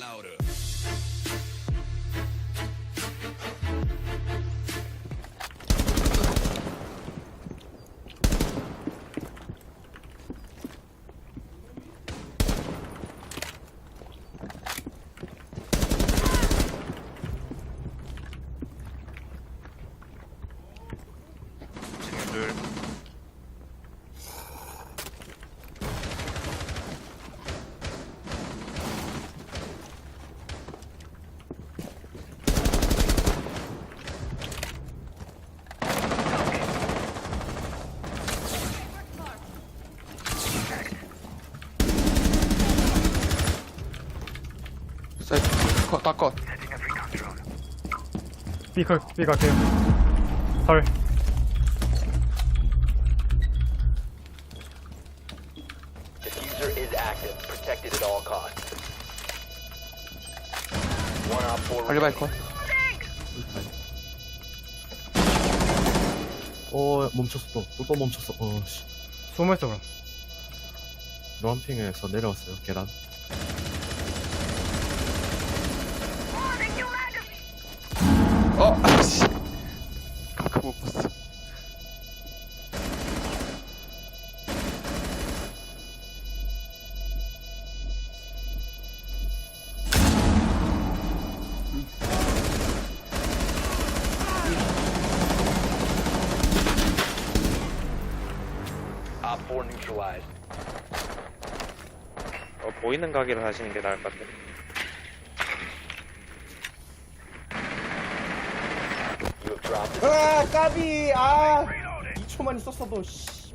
louder. 컷, 다 컷. B가 B 갈게요. 설. Diffuser is active, protected at all costs. One op four. 알리바이 컷. 어 멈췄어 또또또 멈췄어 어씨 숨어있어 그럼. 노란핑에서 내려왔어요 계단 4 neutralized. 어, 보이는 가게를 하시는 게 나을 것 같아요. You have dropped the 아 까비 아 2초만 있었어도 씨.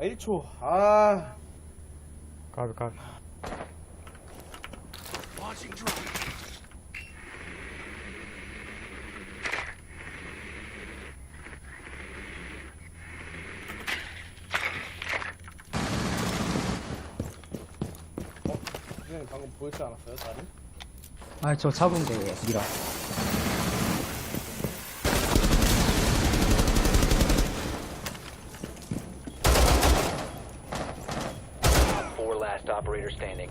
아, 1초 아 까비 까비. Launching drone. 선생님 방금 보였지 않았어요 다리? 아, 저 잡으면 돼요, 미라. four last operator standing.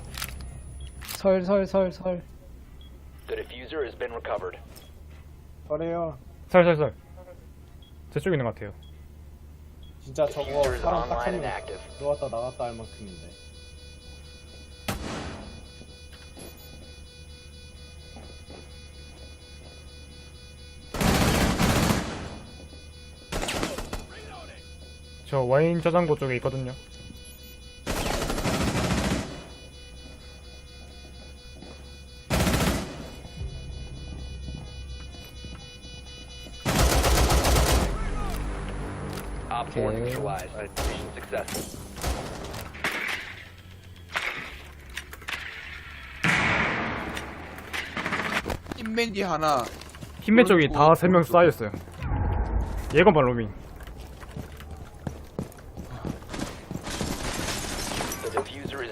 설, 설, 설, 설. The diffuser has been recovered. 저래요 설, 설, 설. 제 쪽에 있는 것 같아요. 진짜 저거 diffuser is 사람 딱 online and 한명 active. 들어왔다 나갔다 할 만큼인데 저 와인 저장고 쪽에 있거든요. 인맨디 하나. 흰맨 쪽이 다 세 명 쌓였어요. 예건반 로밍.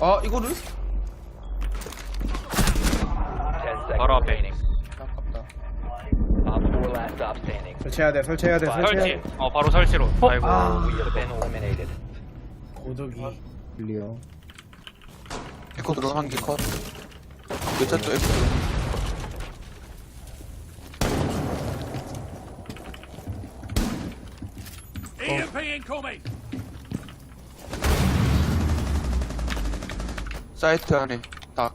아, 이거를? 10 seconds 바로 앞에. 아깝다. 설치해야 돼 설치해야 돼 설치해야 설치 돼 어 바로 설치로 아이고. 고독이 클리어. 에코 들어간 게 컷. 몇자 또 에코 들어간 게. EMP incoming. 사이트 안에 딱.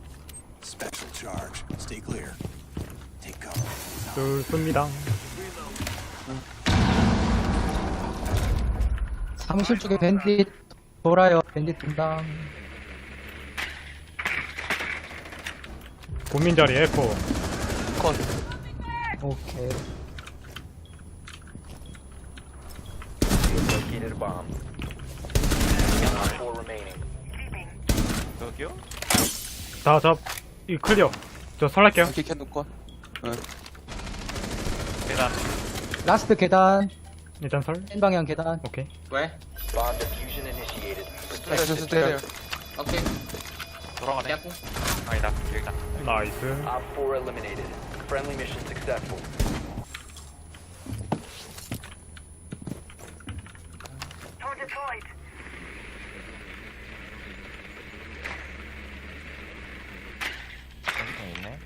Special charge. Stay clear. Take cover. 뚫습니다. 사무실 쪽에 밴딧 돌아요. 밴딧 분당. 본민 자리 에코. 컷. 오케이. Located a bomb. Four remaining. 여기요? 자, 저, 이 클리어. 저 설날게요. 방귀 캔 놓고. 계단. 라스트 계단 일단 설. N 방향 계단 오케이. 왜? Bomb diffusion initiated. 스트레스 스트레스. 오케이. 돌아가네. 야구. 아니다. 여기다. 나이스. Op 4 eliminated. Friendly mission successful. 여기 있네.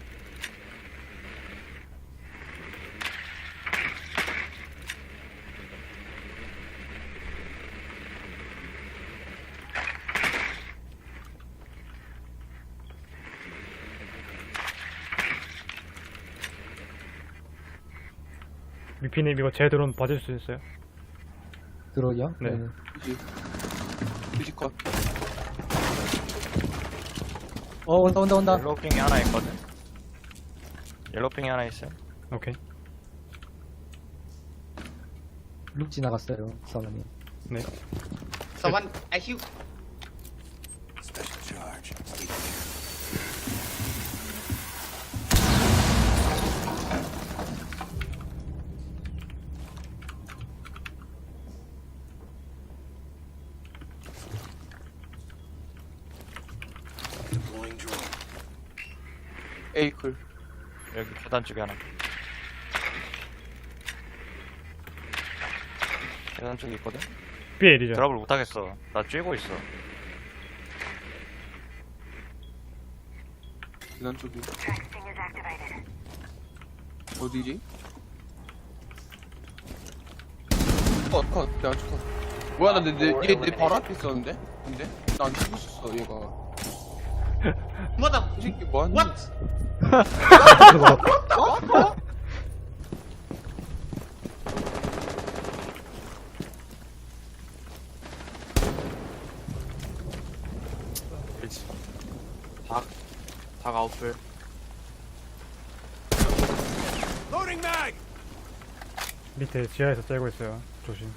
미피님 이거 제 드론 봐줄 수 있어요? 들어오요? 네. 휴지 컷. 어 온다 온다 온다 옐로우핑이 하나 있거든. 옐로우핑이 하나 있어요. 오케이. 룩 지나갔어요 사모님 네. Special charge. 에이클. 여기 계단 쪽에 하나. 계단 쪽에 있거든. 삐엘이죠. 드랍을 못 하겠어. 나 쬐고 있어. 계단 쪽이. 어디지? 컷, 컷. 내가 컷. 뭐야, 나 내, 내, 얘, 내 바로 앞에 있었는데? 근데? 나안 죽었었어, 얘가. 뭐다? 이 새끼 뭐하니? What? 닭. 닭 아웃풀. Loading mag! 밑에 지하에서 째고 있어요. 조심.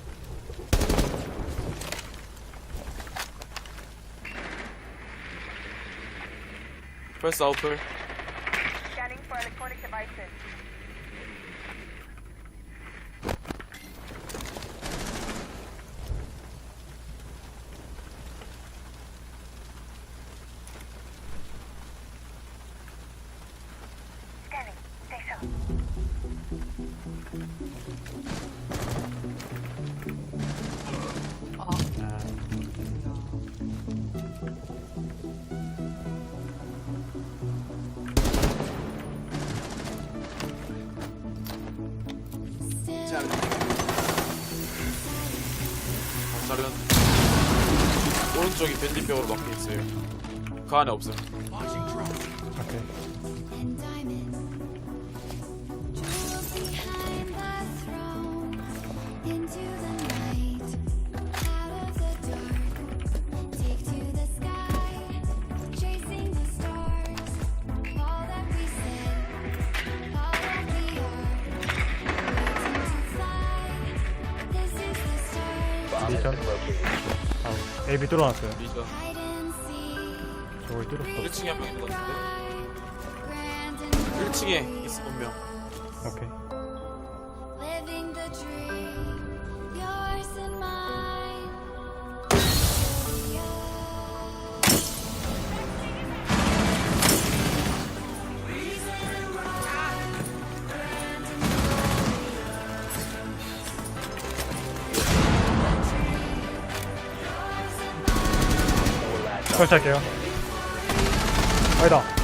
Press open. Scanning for electronic devices. Scanning. Stay so. 자른. 오른쪽이 밴디벽으로 막혀 있어요. 그 안에 없음. 오케이. 아, AB 뚫어놨어요. 리전. 저걸 뚫었어. 1층에 한 명 있는 것 같은데? 1층에 있어, 분명. 오케이. 설치할게요. 아니다.